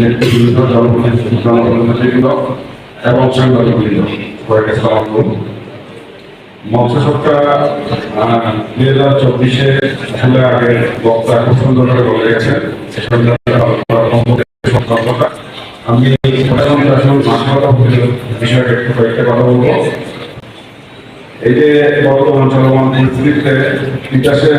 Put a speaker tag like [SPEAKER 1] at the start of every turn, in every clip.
[SPEAKER 1] নেতৃবৃন্দ, জনপ্রতিনিধিবৃন্দ, এবং সাংবাদিকবৃন্দ, সবাইকে সালাম করুন। মঞ্চ সপ্তাহ দুই হাজার চব্বিশে আসলে আগে বক্তা খুব সুন্দর করে বলে গেছেন আমি প্রথম আসলে মানবতা বিষয়ে একটু কয়েকটা কথা বলব। এই যে বর্তমান চলমান পরিস্থিতিতে বিকাশে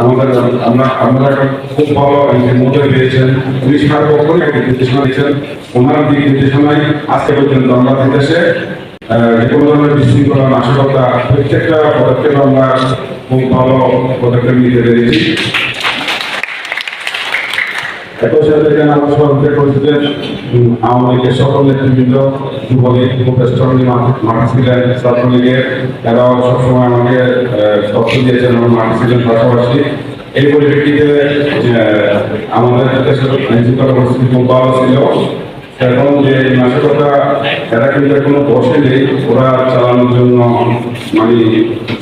[SPEAKER 1] আমাদের, আমরা আমরা খুব ভালো মধ্যে পেয়েছেন। উনি সার্বক্ষণিক একটি নির্দেশনা দিয়েছেন। ওনার দিক নির্দেশনায় আজকে পর্যন্ত আমরা বিকাশে যে কোনো ধরনের বিশৃঙ্খলা নাশকতা প্রত্যেকটা পদক্ষেপ আমরা খুব ভালো পদক্ষেপ নিতে পেরেছি। একই সাথে এখানে আমার সভাপতি করেছিলেন আওয়ামী লীগের সকল নেতৃবৃন্দ, যুবলীগ উপদেষ্টালী মাঠে ছিলেন ছাত্রলীগের, এরাও সবসময় আমাকে তথ্য দিয়েছেন এবং মাঠে ছিলেন পাশাপাশি। এই পরিপ্রেক্ষিতে আমাদের আইনশৃঙ্খলা পরিস্থিতি খুব ছিল। এখন যে নাশকতা এরা কিন্তু এখনও বসে নেই ওরা চালানোর জন্য মানে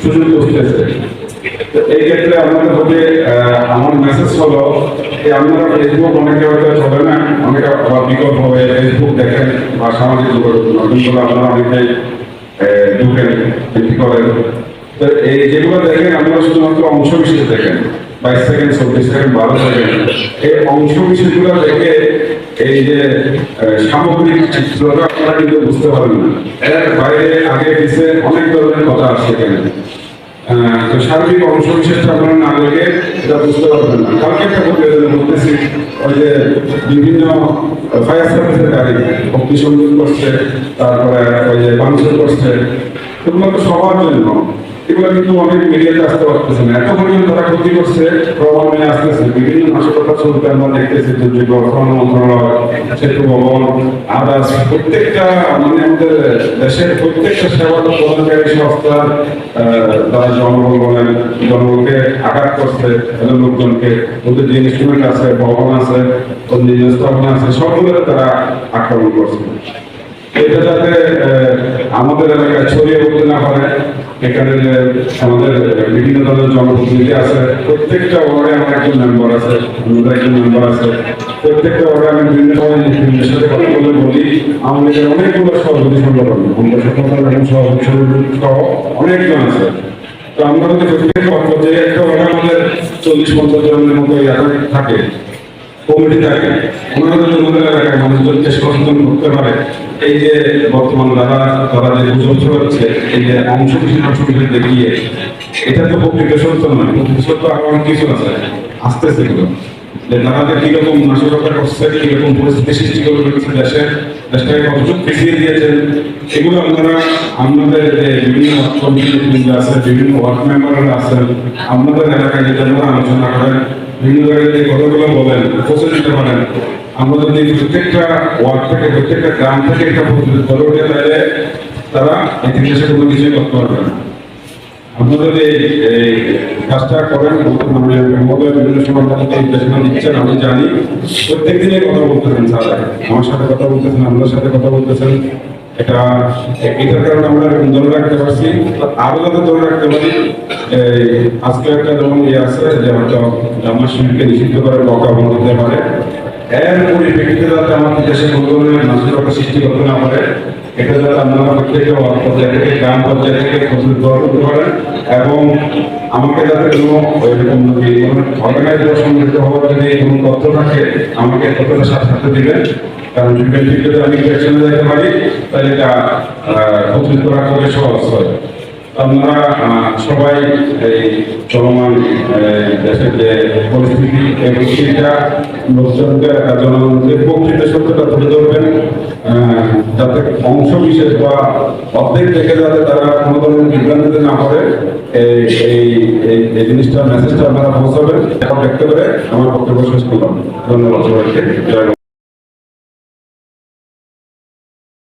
[SPEAKER 1] সুযোগ করতেছে এই ক্ষেত্রে আমাদের প্রতি আমার মেসেজ হলো যে আপনারা ফেসবুক অনেকে হয়তো চলে না অনেকে বিকল্প হবে ফেসবুক দেখেন বা সামাজিক যোগাযোগ মাধ্যমগুলো আপনারা অনেকেই আহ, ঢুকেন এটি করেন। তো এই যেগুলো দেখেন আপনারা শুধুমাত্র অংশ বিশেষ দেখেন বাইশ সেকেন্ড চব্বিশ সেকেন্ড বারো সেকেন্ড। এই অংশ বিশেষগুলো দেখে এই যে সামগ্রিক চিত্রটা আপনারা কিন্তু বুঝতে পারবেন না। এর বাইরে আগে পিছিয়ে অনেক ধরনের কথা আছে এখানে। তো সার্বিক অংশ বিশেষটা আপনারা না দেখে এটা বুঝতে পারবেন না। কালকে একটা বলতেছি, ওই যে বিভিন্ন ফায়ার সার্ভিসের গাড়ি অগ্নিসংযোগ করছে, তারপরে ওই যে মানুষের করছে। এগুলো তো সবার জন্য এগুলো কিন্তু অনেক মিডিয়াতে আসতে পারতেছে না। এত পরিমাণ তারা ক্ষতি করছে নিয়ে আসতেছে। বিভিন্ন নাশকতা চলতে আমরা দেখতেছি দুর্যোগ অর্থন মন্ত্রণালয়, সেতু ভবন আদার্স প্রত্যেকটা মানে আমাদের দেশের প্রত্যেকটা সেবা প্রদানকারী সংস্থার তারা জনগণ বলেন জনগণকে আঘাত করছে লোকজনকে, ওদের যে ইনস্ট্রুমেন্ট আছে, ভবন আছে, ওদের যে স্থাপনা আছে সবগুলো তারা আক্রমণ করছে। এটা যাতে আমাদের এলাকায় ছড়িয়ে পড়তে না পারে, এখানে যে আমাদের বিভিন্ন ধরনের জনপ্রতিনিধি আছে, প্রত্যেকটা ওয়ার্ডে আমার একজন মেম্বার আছে, আমাদের একজন মেম্বার আছে। প্রত্যেকটা ওয়ার্ডে আমি বিভিন্ন সময় নেতৃবৃন্দের সাথে কথা বলে বলি, আমাদের অনেকগুলো সহযোগী সংগঠন আমরা সকল এবং সহযোগী সংগঠন অনেকজন আছে। তো আমরা যদি প্রত্যেক পারব যে একটা ওয়ার্ডে আমাদের চল্লিশ পঞ্চাশ জনের মতো থাকে কমিটি থাকে ওনারা যদি এলাকায় মানুষজনকে সচেতন করতে পারে। এই যে বর্তমান দ্বারা তারা যে গুজব এই যে অংশ দেখিয়ে, এটা তো প্রকৃত নয়, প্রকৃত কিছু আছে, আসতেছে এগুলো। কীরকম করছে পরিস্থিতি দেশটাকে দিয়েছেন, এগুলো আপনাদের যে বিভিন্ন আছে বিভিন্ন মেম্বাররা আপনাদের এলাকায় যেটা আলোচনা করেন বিভিন্ন জায়গায় কথাগুলো বলেন দিতে পারেন আমরা যদি প্রত্যেকটা ওয়ার্ড থেকে, প্রত্যেকটা গ্রাম থেকে একটা প্রতিনিধি করে উঠে তাহলে তারা দেশে কোনো কিছুই করতে পারবে না। আপনারা যদি এই- কাজটা করেন মহোদয় বিভিন্ন সময় দিচ্ছেন, আমি জানি। প্রত্যেক দিনই কথা বলতেছেন স্যার। আমার সাথে কথা বলতেছেন, আপনার সাথে কথা বলতেছেন। এটা এটার কারণে আমরা এরকম ধরে রাখতে পারছি, আরও যাতে ধরে রাখতে পারি আজকে একটা যেমন ইয়ে আছে, যে হয়তো আমার শিল্পকে নিষিদ্ধ করে বকা বন্ধ হতে পারে। এর পরিপ্রেক্ষিতে যাতে আমাদের দেশে কোনো ধরনের নাশকতা সৃষ্টি করতে না পারে। এটা যাতে আপনারা প্রত্যেকে ওয়ার্ড পর্যায়ে থেকে, গ্রাম পর্যায়ে থেকে প্রস্তুত করতে পারেন এবং আমাকে যাতে কোনো এরকম যদি অর্গানাইজ সংগঠিত হওয়ার যদি কোনো তথ্য থাকে, আমাকে তথ্যটা সাথে সাথে দিবেন। কারণ যদি আমি ইলেকশনে যেতে পারি, তাহলে এটা প্রস্তুত করা খুবই সহজ হয়। আমরা সবাই এই চলমান দেশের যে পরিস্থিতি এই পরিস্থিতিটা লোকজনকে আহ, প্রকৃত সত্যটা তুলে ধরবেন যাতে অংশ বিশেষ বা অর্ধেক থেকে যাতে তারা কোনো ধরনের বিভ্রান্তিতে না পড়ে এই এই এই জিনিসটা মেসেজটা আপনারা পৌঁছাবেন। এখন দেখতে পেরে আমার বক্তব্য শেষ করলাম। ধন্যবাদ সবাইকে।